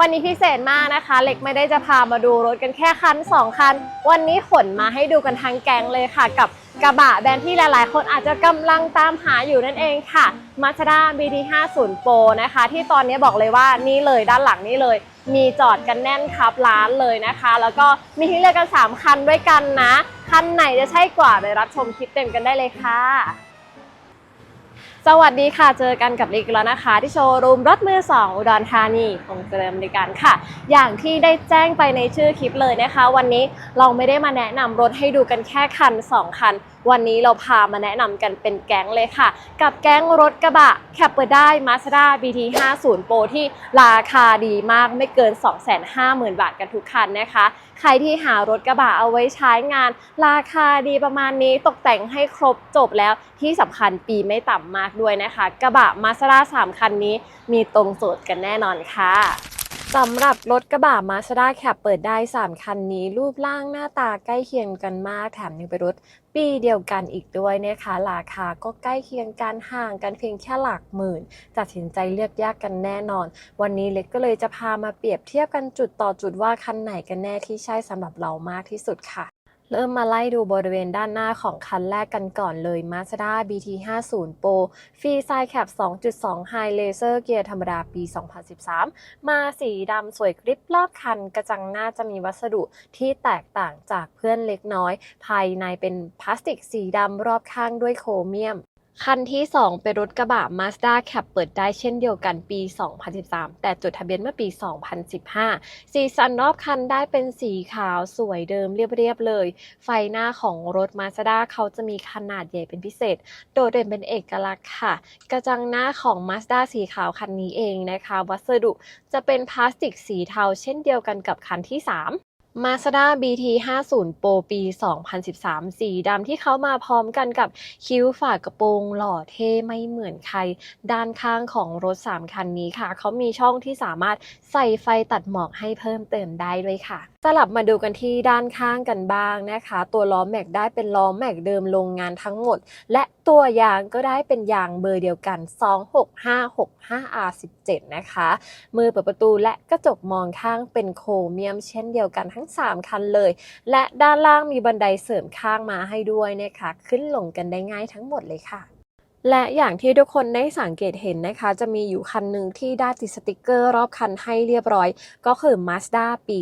วันนี้พิเศษมากนะคะ เล็กไม่ได้จะพามาดูรถกันแค่คัน2คัน วันนี้ขนมาให้ดูกันทั้งแก๊งเลยค่ะกับกระบะแบรนด์ที่หลายๆ คนอาจจะกำลังตามหาอยู่นั่นเองค่ะ Mazda BT50 Pro นะคะ ที่ตอนนี้บอกเลยว่านี่เลยด้านหลังนี่เลย มีจอดกันแน่นครับร้านเลยนะคะ แล้วก็มีให้เลือกกัน 3 คันด้วยกันนะ คันไหนจะใช่กว่าไปรับชมคลิปเต็มกันได้เลยค่ะ สวัสดีค่ะ เจอกันกับลิกแล้วนะคะ ที่โชว์รูมรถมือสองอุดรธานีคงเจริญบริการค่ะ อย่างที่ได้แจ้งไปในชื่อคลิปเลยนะคะ วันนี้เราไม่ได้มาแนะนำรถให้ดูกันแค่คัน 2 คัน วันนี้เราพามาแนะนำกันเป็นแก๊งเลยค่ะ กับแก๊งรถกระบะแคปเปอร์ได้ Mazda BT50 Pro ที่ราคาดีมากไม่เกิน 250,000 บาทกันทุกคันนะคะใครที่หารถกระบะเอาไว้ใช้งาน ราคาดีประมาณนี้ตกแต่งให้ครบจบแล้วที่สำคัญปีไม่ต่ำมากด้วยนะคะ กระบะ Mazda 3คันนี้มีตรงโจทย์กันแน่นอนค่ะ สำหรับรถกระบะ Mazda Cab เปิดได้ 3 คันนี้ รูปร่างหน้าตาใกล้เคียงกันมาก แถมยังเป็นรถปีเดียวกันอีกด้วยนะคะ ราคาก็ใกล้เคียงกันห่างกันเพียงแค่หลักหมื่นตัดสินใจเลือกยากกันแน่นอน วันนี้เล็กก็เลยจะพามาเปรียบเทียบกันจุดต่อจุดว่าคันไหนกันแน่ที่ใช่สำหรับเรามากที่สุดค่ะ เริ่มมาไล่ดูบริเวณด้านหน้าของคันแรกกันก่อนเลย Mazda BT50 Pro ฟรีไซแคป2.2 High Laser เกียร์ธรรมดาปี 2013 มาสีดำสวยกริบรอบคัน กระจังหน้าจะมีวัสดุที่แตกต่างจากเพื่อนเล็กน้อย ภายในเป็นพลาสติกสีดำรอบข้างด้วยโครเมียม คันที่ 2 เป็นรถกระบะ Mazda Cab เปิดได้เช่นเดียวกันปี 2013 แต่จดทะเบียนเมื่อปี 2015 สีสันรอบคันได้เป็นสีขาวสวยเดิมเรียบๆเลย ไฟหน้าของรถ Mazda เขาจะมีขนาดใหญ่เป็นพิเศษ โดดเด่นเป็นเอกลักษณ์ค่ะ กระจังหน้าของ Mazda สีขาวคันนี้เองนะคะ วัสดุจะเป็นพลาสติกสีเทาเช่นเดียวกันกับคันที่ 3 Mazda BT50 Pro ปี 2013 สีดำที่เขามาพร้อมกันกับคิ้วฝากระโปรงหล่อเท่ไม่เหมือนใคร ด้านข้างของรถ 3 คันนี้ค่ะ เขามีช่องที่สามารถใส่ไฟตัดหมอกให้เพิ่มเติมได้ด้วยค่ะ สลับมาดูกันที่ด้านข้างกันบ้างนะคะ ตัวล้อแม็กได้เป็นล้อแม็กเดิมโรงงานทั้งหมด และตัวยางก็ได้เป็นยางเบอร์เดียวกัน 26565R17 นะคะ มือเปิดประตูและกระจกมองข้างเป็นโครเมียมเช่นเดียวกันทั้ง 3 คันเลย และด้านล่างมีบันไดเสริมข้างมาให้ด้วยนะคะ ขึ้นลงกันได้ง่ายทั้งหมดเลยค่ะ และอย่างที่ทุกคนได้สังเกตเห็นนะคะ จะมีอยู่คันหนึ่งที่ได้ติดสติกเกอร์รอบคันให้เรียบร้อย ก็คือ Mazda ปี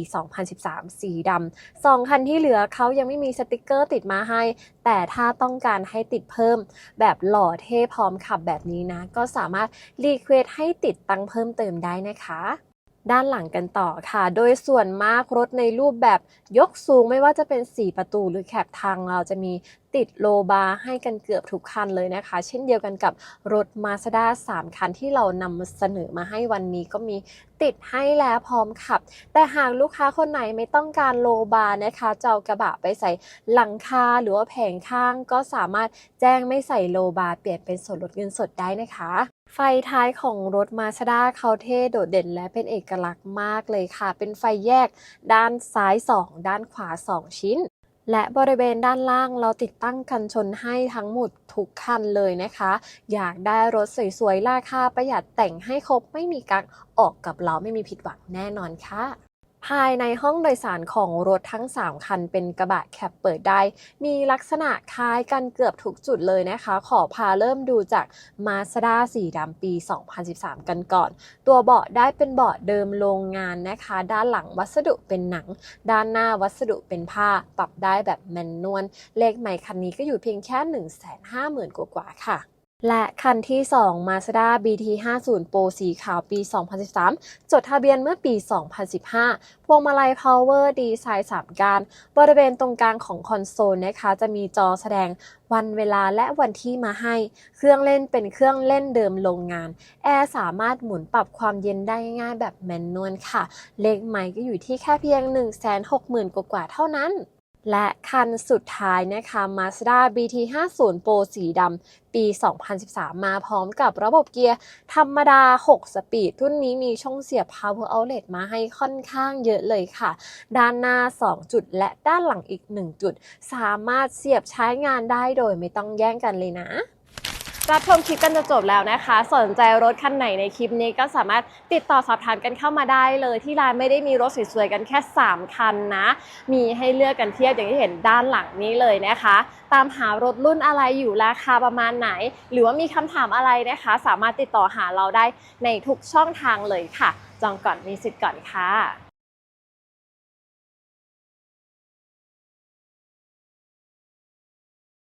2013 สีดำสองคันที่เหลือเขายังไม่มีสติกเกอร์ติดมาให้ แต่ถ้าต้องการให้ติดเพิ่ม แบบหล่อเท่พร้อมขับแบบนี้นะ ก็สามารถรีเควสให้ติดตั้งเพิ่มเติมได้นะคะ ด้านหลังกันต่อค่ะ โดยส่วนมากรถในรูปแบบยกสูงไม่ว่าจะเป็น 4 ประตูหรือแคบทางเราจะมีติดโลบาร์ให้กันเกือบทุกคันเลยนะคะ เช่นเดียวกันกับรถ Mazda 3 คันที่เรานำเสนอมาให้วันนี้ก็มีติดให้แล้วพร้อมขับ แต่หากลูกค้าคนไหนไม่ต้องการโลบาร์นะคะจะเอากระบะไปใส่หลังคาหรือว่าแผงข้างก็สามารถแจ้งไม่ใส่โลบาร์เปลี่ยนเป็นส่วนลดเงินสดได้นะคะ ไฟท้ายของรถมาสด้าเขาเท่โดดเด่นและเป็นเอกลักษณ์มากเลยค่ะ เป็นไฟแยกด้านซ้าย 2 ด้านขวา 2 ชิ้น และบริเวณด้านล่างเราติดตั้งกันชนให้ทั้งหมดทุกคันเลยนะคะ อยากได้รถสวยๆ ราคาประหยัดแต่งให้ครบไม่มีกักออกกับเราไม่มีผิดหวังแน่นอนค่ะ ภายในห้องโดยสารของรถทั้ง 3 คันเป็นกระบะแคปเปิดได้ มีลักษณะคล้ายกันเกือบทุกจุดเลยนะคะ ขอพาเริ่มดูจาก Mazda สีดำปี 2013 กันก่อน ตัวเบาะได้เป็นเบาะเดิมโรงงานนะคะ ด้านหลังวัสดุเป็นหนัง ด้านหน้าวัสดุเป็นผ้า ปรับได้แบบแมนนวลเลขใหม่คันนี้ก็อยู่เพียงแค่ 150,000กว่าๆค่ะ และคันที่ 2 Mazda BT50 Pro สีขาวปี 2013 จดทะเบียนเมื่อปี 2015 พวงมาลัย Power ดีไซน์3การ บริเวณตรงกลางของคอนโซลนะคะ จะมีจอแสดงวันเวลาและวันที่มาให้ เครื่องเล่นเป็นเครื่องเล่นเดิมโรงงาน แอร์สามารถหมุนปรับความเย็นได้ง่ายแบบแมนนวลค่ะ เลขใหม่ก็อยู่ที่แค่เพียง 160,000 กว่าๆเท่านั้น และคันสุดท้ายนะคะ Mazda BT50 Pro สีดำปี 2013 มาพร้อมกับระบบเกียร์ธรรมดา 6 สปีด รุ่นนี้มีช่องเสียบ Power Outlet มาให้ค่อนข้างเยอะเลยค่ะ ด้านหน้า 2 จุด และด้านหลังอีก 1 จุด สามารถเสียบใช้งานได้โดยไม่ต้องแย่งกันเลยนะ รับชมคลิปกันจะจบแล้วนะคะ สนใจรถคันไหนในคลิปนี้ก็สามารถติดต่อสอบถามกันเข้ามาได้เลย ที่ร้านไม่ได้มีรถสวยๆกันแค่ 3 คันนะ มีให้เลือกกันเทียบอย่างที่เห็นด้านหลังนี้เลยนะคะ ตามหารถรุ่นอะไรอยู่ราคาประมาณไหน หรือว่ามีคำถามอะไรนะคะ สามารถติดต่อหาเราได้ในทุกช่องทางเลยค่ะ จองก่อนมีสิทธิ์ก่อนค่ะ